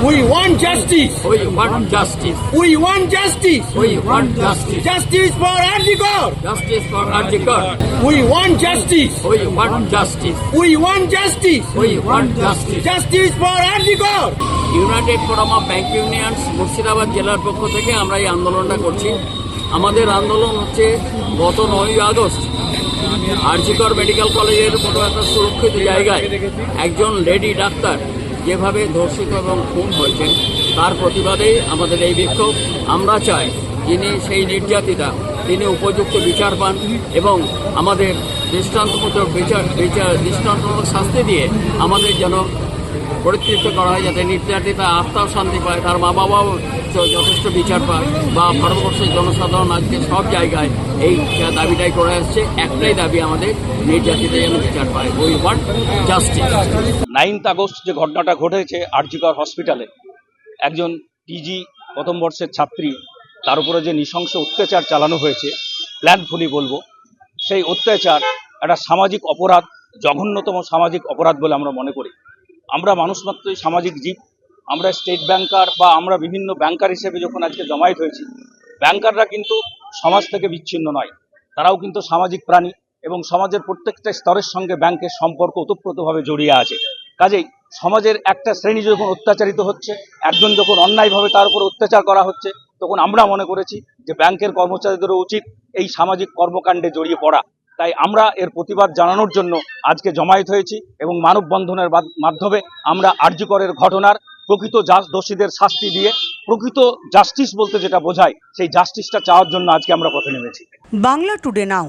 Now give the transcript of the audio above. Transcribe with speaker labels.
Speaker 1: We want justice.
Speaker 2: We want justice.
Speaker 1: We want justice.
Speaker 2: We want justice.
Speaker 1: Justice for Arjikor.
Speaker 2: Justice for Arjikar.
Speaker 1: We want justice.
Speaker 2: We want justice.
Speaker 1: We want justice.
Speaker 2: We want justice.
Speaker 1: Justice for Arjikor.
Speaker 2: United Forum of bank unions Murshidabad জেলার পক্ষ থেকে আমরা এই আন্দোলনটা করছি আমাদের আন্দোলন হচ্ছে গত নয়ই আগস্ট আরজিকর মেডিকেল কলেজের মতো একটা সুরক্ষিত জায়গায় একজন লেডি ডাক্তার যেভাবে ধর্ষিত এবং খুন হয়েছেন, তার প্রতিবাদেই আমাদের এই বিক্ষোভ। আমরা চাই যিনি সেই নির্যাতিতা, তিনি উপযুক্ত বিচার পান এবং আমাদের দৃষ্টান্তমূলক বিচার বিচার, দৃষ্টান্তমূলক শাস্তি দিয়ে আমাদের যেন পরিতৃপ্ত করা হয় যাতে নির্যাতিতা আত্মাও শান্তি পায়। তার মা বাবাও যথেষ্ট বিচার পায় বা ভারতবর্ষের জনসাধারণ আজকে সব জায়গায় এই দাবিটাই করে আসছে। একটাই দাবি আমাদের নির্যাতিতা যেন বিচার পায়। We want justice
Speaker 3: ninth August যে ঘটনাটা ঘটেছে আরজিকর হসপিটালে, একজন পিজি প্রথম বর্ষের ছাত্রী, তার উপরে যে নৃশংস অত্যাচার চালানো হয়েছে প্ল্যানফুলি বলব, সেই অত্যাচার একটা সামাজিক অপরাধ, জঘন্যতম সামাজিক অপরাধ বলে আমরা মনে করি। আমরা মানুষ মাত্রই সামাজিক জীব। আমরা স্টেট ব্যাংকার বা আমরা বিভিন্ন ব্যাংকার হিসেবে যখন আজকে জমায়েত হয়েছি ব্যাংকাররা কিন্তু সমাজ থেকে বিচ্ছিন্ন নয়। তারাও কিন্তু সামাজিক প্রাণী এবং সমাজের প্রত্যেকটা স্তরের সঙ্গে ব্যাংকের সম্পর্ক ওতপ্রোতভাবে জড়িয়ে আছে। কাজেই সমাজের একটা শ্রেণি যখন অত্যাচারিত হচ্ছে, একজন যখন অন্যায়ভাবে তার উপর অত্যাচার করা হচ্ছে, তখন আমরা মনে করেছি যে ব্যাংকের কর্মচারীদেরও উচিত এই সামাজিক কর্মকাণ্ডে জড়িয়ে পড়া। তাই আমরা এর প্রতিবাদ জানানোর জন্য আজকে জমায়েত হয়েছি এবং মানববন্ধনের মাধ্যমে আমরা আর্যকরের ঘটনার প্রকৃত দোষীদের শাস্তি দিয়ে প্রকৃত জাস্টিস বলতে যেটা বোঝায়, সেই জাস্টিসটা চাওয়ার জন্য আজকে আমরা পথে নেমেছি।
Speaker 4: Bangla today now.